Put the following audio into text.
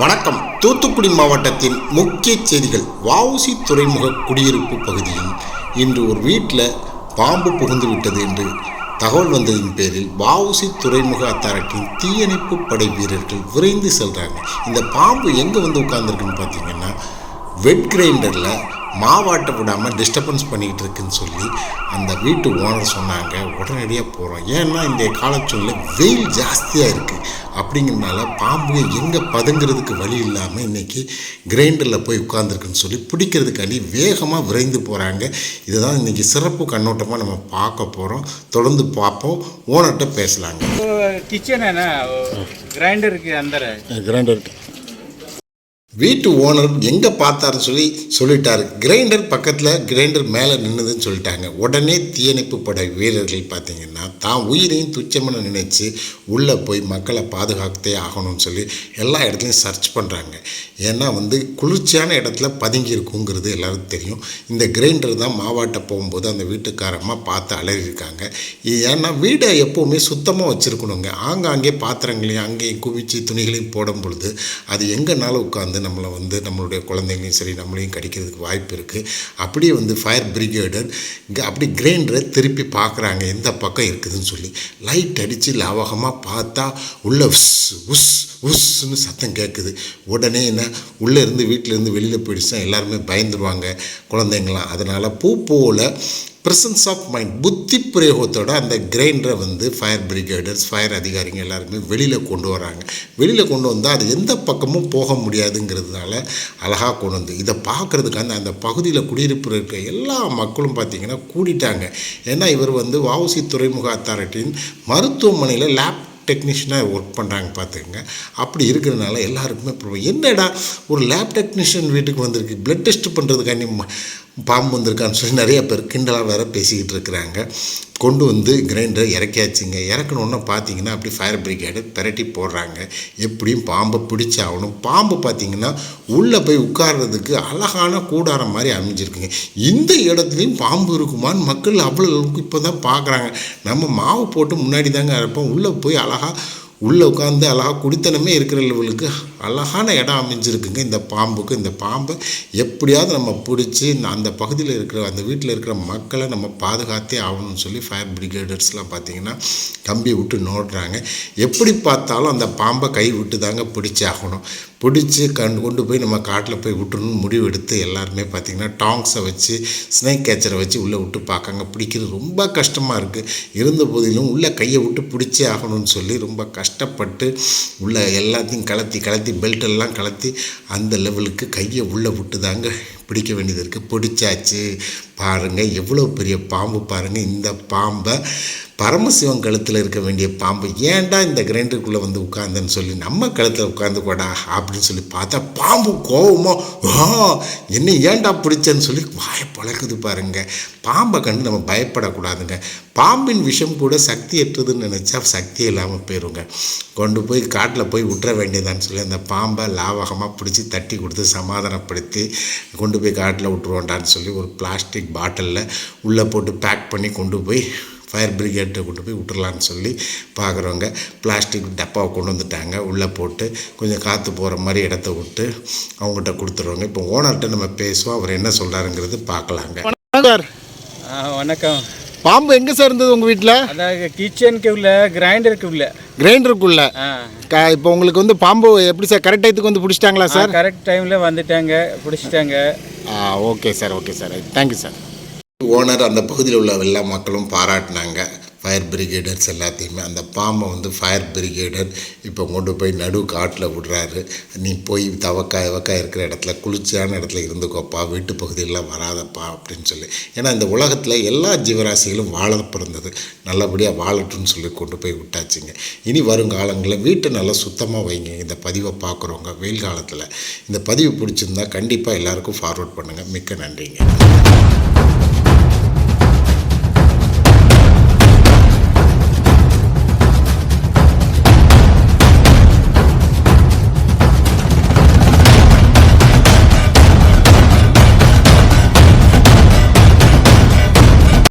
வணக்கம். தூத்துக்குடி மாவட்டத்தின் முக்கிய செய்திகள். வஉசி துறைமுக குடியிருப்பு பகுதியில் இன்று ஒரு வீட்டில் பாம்பு புகுந்து விட்டது என்று தகவல் வந்ததின் பேரில் வஉசி துறைமுக அத்தாரிட்டியின் தீயணைப்பு படை வீரர்கள் விரைந்து செல்கிறாங்க இந்த பாம்பு எங்கே வந்து உட்கார்ந்துருக்குன்னு பார்த்தீங்கன்னா வெட் கிரைண்டரில் மாவாட்ட விடாமல் டிஸ்டர்பன்ஸ் பண்ணிக்கிட்டு இருக்குன்னு சொல்லி அந்த வீட்டு ஓனர் சொன்னாங்க. உடனடியாக போகிறோம் ஏன்னா இந்த காலச்சூழலில் வெயில் ஜாஸ்தியாக இருக்குது அப்படிங்கிறனால பாம்பு எங்கே பதுங்கிறதுக்கு வழி இல்லாமல் இன்றைக்கி கிரைண்டரில் போய் உட்காந்துருக்குன்னு சொல்லி பிடிக்கிறதுக்காண்டி வேகமாக விரைந்து போகிறாங்க இதுதான் இன்றைக்கி சிறப்பு கண்ணோட்டமாக நம்ம பார்க்க போகிறோம் தொடர்ந்து பார்ப்போம். ஓனர்கிட்ட பேசலாங்க. கிச்சன் என்ன? கிரைண்டருக்கு அந்த கிரைண்டருக்கு வீட்டு ஓனர் எங்கே பார்த்தாருன்னு சொல்லி சொல்லிட்டார். கிரைண்டர் பக்கத்தில் கிரைண்டர் மேலே நின்றுதுன்னு சொல்லிட்டாங்க. உடனே தீயணைப்பு படை வீரர்கள் பார்த்தீங்கன்னா தான் உயிரையும் துச்சமென நினைச்சு உள்ளே போய் மக்களை பாதுகாத்தே ஆகணும்னு சொல்லி எல்லா இடத்துலையும் சர்ச் பண்ணுறாங்க ஏன்னா வந்து குளிர்ச்சியான இடத்துல பதுங்கி இருக்குங்கிறது எல்லோரும் தெரியும். இந்த கிரைண்டர் தான் மாவாட்ட போகும்போது அந்த வீட்டுக்காரமாக பார்த்து அலறியிருக்காங்க. ஏன்னா வீடை எப்போவுமே சுத்தமாக வச்சுருக்கணுங்க. ஆங்காங்கே பாத்திரங்களையும் அங்கேயும் குவிச்சு துணிகளையும் போடும் பொழுது அது எங்கேனாலும் உட்காந்து நம்மளை வந்து நம்மளுடைய குழந்தைங்களையும் சரி நம்மளையும் கடிக்கிறதுக்கு வாய்ப்பு இருக்குது அப்படியே வந்து ஃபயர் பிரிகேடர் இங்கே அப்படி கிரைண்டரை திருப்பி பார்க்குறாங்க எந்த பக்கம் இருக்குதுன்னு சொல்லி. லைட் அடித்து லாவகமாக பார்த்தா உள்ள உஸ் உஸ் உஸ்ன்னு சத்தம் கேட்குது உடனே என்ன? உள்ளே இருந்து வீட்டிலேருந்து வெளியில் போயிடுச்சுன்னா எல்லாருமே பயந்துருவாங்க குழந்தைங்களாம். அதனால் பூ போல் ப்ரெசன்ஸ் ஆஃப் மைண்ட் புத்தி பிரயோகத்தோட அந்த கிரைண்டரை வந்து ஃபயர் பிரிகேடர்ஸ் ஃபயர் அதிகாரிங்க எல்லாருமே வெளியில் கொண்டு வராங்க. வெளியில் கொண்டு வந்தால் அது எந்த பக்கமும் போக முடியாதுங்கிறதுனால அழகாக கொண்டு வந்து இதை பார்க்குறதுக்கு அந்த அந்த பகுதியில் குடியிருப்பு இருக்க எல்லா மக்களும் பார்த்திங்கன்னா கூடிட்டாங்க. ஏன்னா இவர் வந்து வஉசி துறைமுக அத்தாரிட்டியின் மருத்துவமனையில் லேப் டெக்னீஷியனாக ஒர்க் பண்ணுறாங்க பார்த்துக்கங்க அப்படி இருக்கிறதுனால எல்லாருக்குமே என்னடா ஒரு லேப் டெக்னீஷியன் வீட்டுக்கு வந்திருக்கு? ப்ளட் டெஸ்ட் பண்ணுறதுக்காண்டி பாம்பு வந்திருக்கான்னு சொல்லி நிறைய பேர் கிண்டலாக வேறு பேசிக்கிட்டு இருக்கிறாங்க. கொண்டு வந்து கிரைண்டரை இறக்கியாச்சுங்க. இறக்கணுன்னு பார்த்தீங்கன்னா அப்படி ஃபயர் பிரிகேடு பிரட்டி போடுறாங்க. எப்படியும் பாம்பை பிடிச்சாகணும். பாம்பு பார்த்தீங்கன்னா உள்ளே போய் உட்கார்றதுக்கு அழகான கூடாரம் மாதிரி அமைஞ்சிருக்குங்க. இந்த இடத்துலையும் பாம்பு இருக்குமான்னு மக்கள் அவ்வளோ இப்போ தான் பார்க்குறாங்க நம்ம மாவு போட்டு முன்னாடி தாங்க இருப்போம் உள்ளே போய் அழகாக உள்ளே உட்காந்து அழகாக குடித்தனமே இருக்கிற அழகான இடம் அமைஞ்சிருக்குங்க. இந்த பாம்புக்கு இந்த பாம்பை எப்படியாவது நம்ம பிடிச்சி அந்த பகுதியில் இருக்கிற அந்த வீட்டில் இருக்கிற மக்களை நம்ம பாதுகாத்தே ஆகணும்னு சொல்லி ஃபயர் பிரிகேடர்ஸ்லாம் பார்த்திங்கன்னா கம்பி விட்டு நோடுறாங்க எப்படி பார்த்தாலும் அந்த பாம்பை கை விட்டு தாங்க பிடிச்சி ஆகணும் பிடிச்சி கண்டு கொண்டு போய் நம்ம காட்டில் போய் விட்டுறணும்னு முடிவு எடுத்து எல்லாருமே பார்த்திங்கன்னா டாங்ஸை வச்சு ஸ்னேக் கேச்சரை வச்சு உள்ளே விட்டு பார்க்காங்க. பிடிக்கிறது ரொம்ப கஷ்டமாக இருக்குது இருந்த போதிலும் உள்ளே கையை விட்டு பிடிச்சே ஆகணும்னு சொல்லி ரொம்ப கஷ்டப்பட்டு உள்ளே எல்லாத்தையும் கலத்தி கலத்தி பெல்ட் எல்லாம் கலத்தி அந்த லெவலுக்கு கையை உள்ளே விட்டு தாங்க பிடிக்க வேண்டியது இருக்குது பிடிச்சாச்சு. பாருங்கள் எவ்வளோ பெரிய பாம்பு பாருங்கள் இந்த பாம்பை பரமசிவன் கழுத்தில் இருக்க வேண்டிய பாம்பு. ஏன்டா இந்த கிரைண்டருக்குள்ளே வந்து உட்காந்துன்னு சொல்லி நம்ம கழுத்தில் உட்காந்து கூடா அப்படின்னு சொல்லி பார்த்தா பாம்பு கோவமோ ஆ என்ன ஏன்டா பிடிச்சேன்னு சொல்லி வாயை பழக்குது பாருங்க. பாம்பை கண்டு நம்ம பயப்படக்கூடாதுங்க. பாம்பின் விஷம் கூட சக்தியற்றதுன்னு நினச்சா சக்தி இல்லாமல் போயிருங்க. கொண்டு போய் காட்டில் போய் விட்டுற வேண்டியதான்னு சொல்லி அந்த பாம்பை லாவகமாக பிடிச்சி தட்டி கொடுத்து சமாதானப்படுத்தி கொண்டு போய் காட்டில் விட்டுருவோண்டான்னு சொல்லி ஒரு பிளாஸ்டிக் பாட்டிலில் உள்ளே போட்டு பேக் பண்ணி கொண்டு போய் ஃபயர் பிரிகேட்டை கொண்டு போய் விட்டுறலான்னு சொல்லி பார்க்குறவங்க பிளாஸ்டிக் டப்பாவை கொண்டு வந்துட்டாங்க. உள்ளே போட்டு கொஞ்சம் காற்று போகிற மாதிரி இடத்த விட்டு அவங்ககிட்ட கொடுத்துருவாங்க இப்போ ஓனர்கிட்ட நம்ம பேசுவோம். அவர் என்ன சொல்கிறாருங்கிறது பார்க்கலாங்க. வணக்கம். பாம்பு எங்கே சார் இருந்தது உங்கள் வீட்டில் அதாவது கிச்சனுக்கு உள்ள கிரைண்டருக்கு உள்ள கிரைண்டருக்குள்ள இப்போ உங்களுக்கு வந்து பாம்பு எப்படி சார் கரெக்ட் டயத்துக்கு வந்து பிடிச்சிட்டாங்களா சார்? கரெக்ட் டைமில் வந்துட்டாங்க பிடிச்சிட்டாங்க. ஆ okay sir okay sir. Thank you sir. Owner அந்த பகுதியில் உள்ள எல்லா மக்களும் பாராட்டினாங்க. ஃபயர் பிரிகேடர்ஸ் எல்லாத்தையுமே அந்த பாம்பை வந்து ஃபயர் பிரிகேடர் இப்போ கொண்டு போய் நடு காட்டில் விடுறாரு. நீ போய் தவக்கா இவக்கா இருக்கிற இடத்துல குளிர்ச்சியான இடத்துல இருந்துக்கோப்பா வீட்டு பகுதியெல்லாம் வராதப்பா அப்படின்னு சொல்லி. ஏன்னா இந்த உலகத்தில் எல்லா ஜீவராசிகளும் வாழ பிறந்தது. நல்லபடியாக வாழட்டும்னு சொல்லி கொண்டு போய் விட்டாச்சுங்க. இனி வருங்காலங்களில் வீட்டை நல்லா சுத்தமாக வைங்க. இந்த பதிவை பார்க்குறவங்க வெயில் காலத்தில். இந்த பதிவு பிடிச்சிருந்தா கண்டிப்பாக எல்லாருக்கும் ஃபார்வர்ட் பண்ணுங்கள் மிக்க நன்றிங்க.